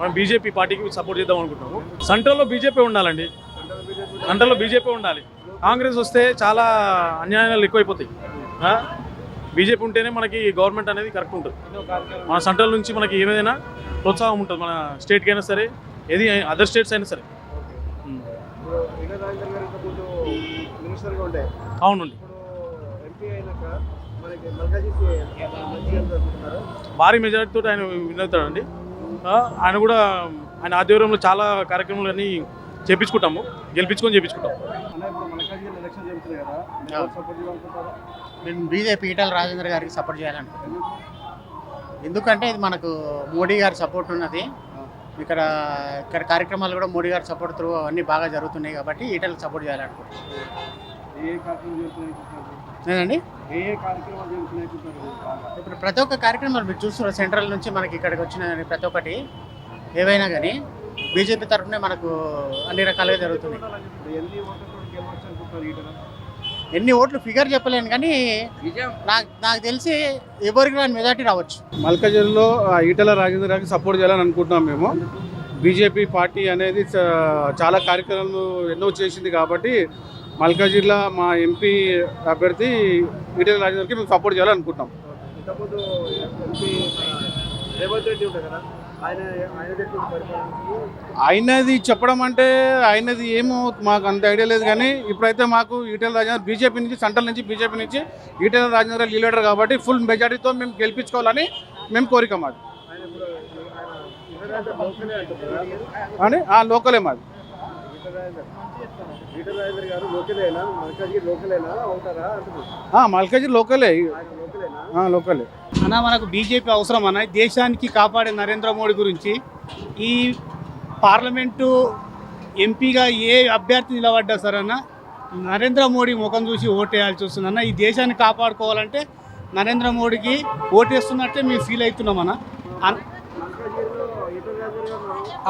మనం బీజేపీ పార్టీకి సపోర్ట్ చేద్దాం అనుకుంటున్నాము. సెంట్రల్లో బీజేపీ ఉండాలండి. సెంట్రల్లో బీజేపీ ఉండాలి. కాంగ్రెస్ వస్తే చాలా అన్యాయాలు ఎక్కువైపోతాయి? బీజేపీ ఉంటేనే మనకి గవర్నమెంట్ అనేది కరెక్ట్ ఉంటుంది. మన సెంట్రల్ నుంచి మనకి ఏదైనా ప్రోత్సాహం ఉంటుంది. మన స్టేట్కి అయినా సరే ఏది అదర్ స్టేట్స్ అయినా సరే. అవునండి. భారీ మెజారిటీతో ఆయన విన్ అవుతాడండి ఆయన కూడా ఆయన ఆధ్వర్యంలో చాలా కార్యక్రమాలు అన్నీ చేపించుకుంటాము గెలిపించుకొని చేపించుకుంటాం నేను బీజేపీ ఈటల రాజేంద్ర గారికి సపోర్ట్ చేయాలనుకుంటున్నాను ఎందుకంటే ఇది మనకు మోడీ గారి సపోర్ట్ ఉన్నది. ఇక్కడ ఇక్కడ కార్యక్రమాలు కూడా మోడీ గారి సపోర్ట్ త్రూ అన్నీ బాగా జరుగుతున్నాయి కాబట్టి ఈటలకు సపోర్ట్ చేయాలనుకుంటున్నాను లేదండి? ఇప్పుడు ప్రతి ఒక్క కార్యక్రమాలు మీరు చూస్తున్నారు సెంట్రల్ నుంచి మనకి ఇక్కడికి వచ్చిన ప్రతి ఒక్కటి. ఏవైనా కానీ బీజేపీ తరఫునే మనకు అన్ని రకాలుగా ఇప్పుడు ఎన్ని ఓట్లు ఫిగర్ చెప్పలేను కానీ నాకు నాకు తెలిసి ఎవరికి రాని మెజార్టీ రావచ్చు. మల్కజర్లో ఆ, ఈటల రాజేంద్ర గారికి సపోర్ట్ చేయాలని అనుకుంటున్నాం మేము. బీజేపీ పార్టీ అనేది చ- చాలా కార్యక్రమాలు ఎన్నో చేసింది కాబట్టి మల్కాజిల్లా మా ఎంపీ అభ్యర్థి ఈటల రాజేంద్రకి మేము సపోర్ట్ చేయాలనుకుంటున్నాం. ఆయనది చెప్పడం అంటే ఆయనది ఏమో మాకు అంత ఐడియా లేదు కానీ ఇప్పుడైతే మాకు ఈటల రాజేంద్ర బీజేపీ నుంచి సెంట్రల్ నుంచి బీజేపీ నుంచి ఈటల రాజేంద్ర లీడర్ కాబట్టి ఫుల్ మెజారిటీతో మేము గెలిపించుకోవాలని మేము కోరిక మాది. అని ఆ లోకలే మాది. మల్కాజ్గిరి మల్కాజిర్ లోకలే. లోకలే. అన్న మనకు బీజేపీ అవసరం అన్న దేశానికి కాపాడే నరేంద్ర మోడీ గురించి ఈ పార్లమెంటు ఎంపీగా ఏ అభ్యర్థి నిలబడ్డా సరే అన్న నరేంద్ర మోడీ ముఖం చూసి ఓటేయాల్సి వస్తుందన్న ఈ దేశాన్ని కాపాడుకోవాలంటే నరేంద్ర మోడీకి ఓటేస్తున్నట్టే మేము ఫీల్ అవుతున్నామన్న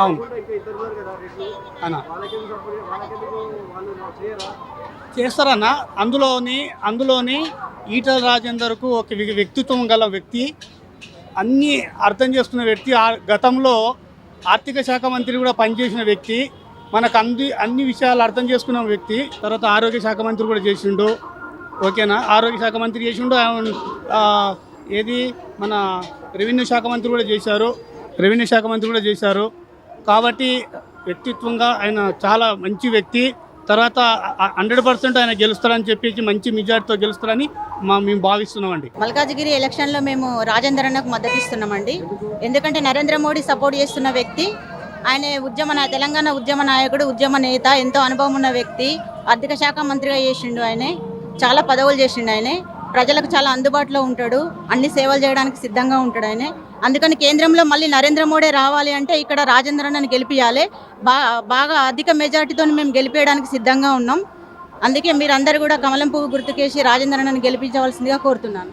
అవును. చేస్తారన్న. అందులోని అందులోని ఈటల రాజేందర్కు ఒక వ్యక్తిత్వం గల వ్యక్తి అన్నీ అర్థం చేసుకున్న వ్యక్తి ఆ గతంలో ఆర్థిక శాఖ మంత్రి కూడా పనిచేసిన వ్యక్తి మనకు అంది అన్ని విషయాలు అర్థం చేసుకున్న వ్యక్తి తర్వాత ఆరోగ్య శాఖ మంత్రి కూడా చేసిండు. ఓకేనా? ఆరోగ్య శాఖ మంత్రి చేసిండు ఏది? మన రెవెన్యూ శాఖ మంత్రి కూడా చేశారు. రెవెన్యూ శాఖ మంత్రి కూడా చేశారు. కాబట్టి వ్యక్తిత్వంగా ఆయన చాలా మంచి వ్యక్తి. తర్వాత హండ్రెడ్ పర్సెంట్ ఆయన గెలుస్తారని చెప్పేసి మంచి మెజార్టీతో గెలుస్తారని మా మేము భావిస్తున్నామండి. మల్కాజ్గిరి ఎలక్షన్లో మేము రాజేందర్ అన్నకు మద్దతు ఇస్తున్నామండి. ఎందుకంటే నరేంద్ర మోడీ సపోర్ట్ చేస్తున్న వ్యక్తి ఆయన ఉద్యమ తెలంగాణ ఉద్యమ నాయకుడు ఉద్యమ నేత ఎంతో అనుభవం ఉన్న వ్యక్తి ఆర్థిక శాఖ మంత్రిగా చేసిండు ఆయన చాలా పదవులు చేసిండు ఆయన. ప్రజలకు చాలా అందుబాటులో ఉంటాడు. అన్ని సేవలు చేయడానికి సిద్ధంగా ఉంటాడు ఆయన. అందుకని కేంద్రంలో మళ్ళీ నరేంద్ర మోడీ రావాలి అంటే ఇక్కడ రాజేంద్ర అన్నని గెలిపియాలి. బా బాగా అధిక మెజార్టీతో మేము గెలిపేయడానికి సిద్ధంగా ఉన్నాం. అందుకే మీరందరూ కూడా కమలం పువ్వు గుర్తుకేసి రాజేంద్ర అన్నని గెలిపించవలసిందిగా కోరుతున్నాను.